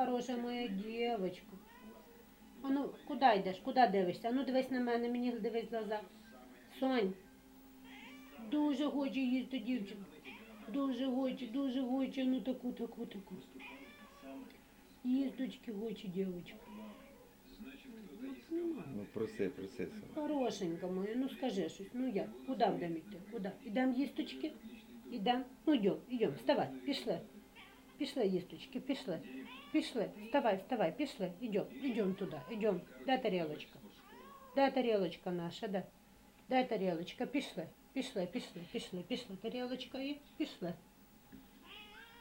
Хороша моя дівчинка. А ну, куди йдеш? Куди дивишся? А ну дивись на мене, мені дивись в глаза. Сонь. Дуже хоче їсти дівчинка. Дуже хоче, дуже хоче, ну таку, таку, таку. Їсточки хоче дівчинка. Ну проси, проси. Хорошенька моя, ну скажи щось, ну як? Куди будемо йти? Куди? Ідемо їсточки? Ідемо? Ну йдем, йдем, вставай, пішли. Пішли, їсточки, пішли. Пішли, вставай, вставай, пішли, йдем, йдем туди, йдем. Де тарілочка? Де тарілочка наша, де? Де тарілочка? Пішли, пішли, пішли, пішли, пішли. Тарілочка і пішли.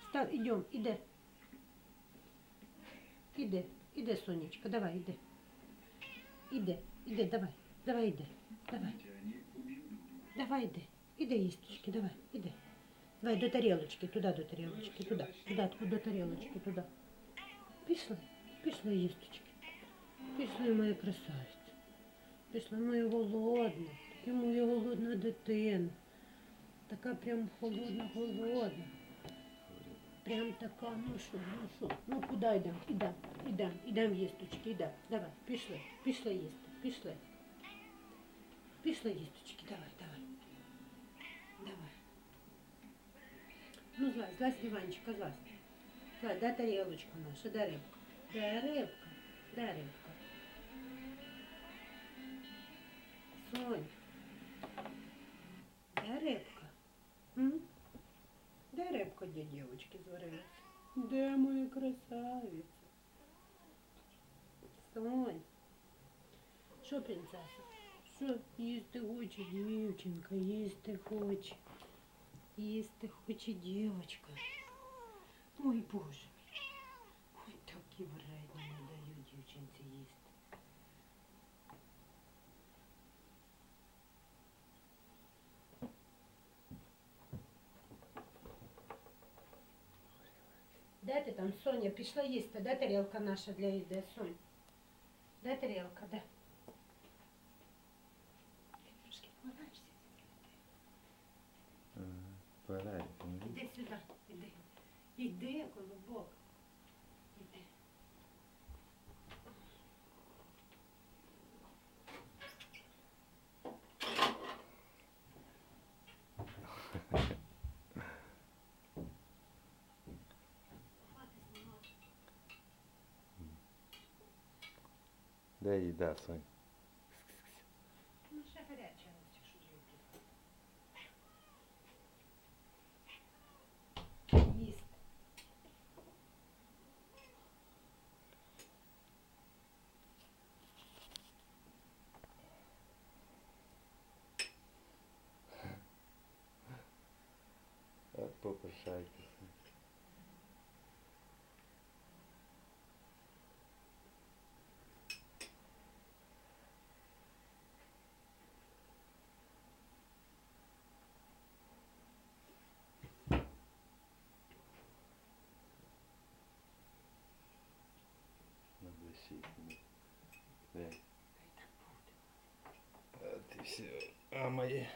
Встав, ідем, іди. Іди, іди, сонечко, давай, іди. Іди, іди, давай, давай, іди, давай. Давай, іди, іди, їсточки, давай, іди. Давай до тарілочки, туди до тарілочки, туди, туди, до тарілочки, туди. Пішли, пішли, їсточки. Пішли, моя красавиця. Пішла моя голодна, така моя голодна дитина. Така прям холодна, голодна. Прям така, ну що, ну що, ну куди йдемо? Ідемо, ідемо, ідемо їсточки, ідемо. Давай, пішли, пішли їсти, пішли. Пішли їсточки, давай, давай. Давай. злазь, злазь з диванчика, злазь. Злазь, де тарілочка наша, де рибка? Де рибка? Де рибка? Сонь. Де рибка? М? Де рибка для дівчинки зварилась? Де моя красавиця? Сонь. Що, принцеса? Що їсти хоче дівчинка, їсти хоче. Їсти хоче дівчинка. Ой, Боже мій. Ой, такі вредні не дають дівчинці їсти. Де ти там, Соня, пішла їсти? Де тарілка наша для їди, Сонь? Де тарілка, де? Іди, колобок. Іди. Хватить знімати. Де їда, Сонь? От попишайтеся. На блищині. Де? Хай так буде. От і все. А моє.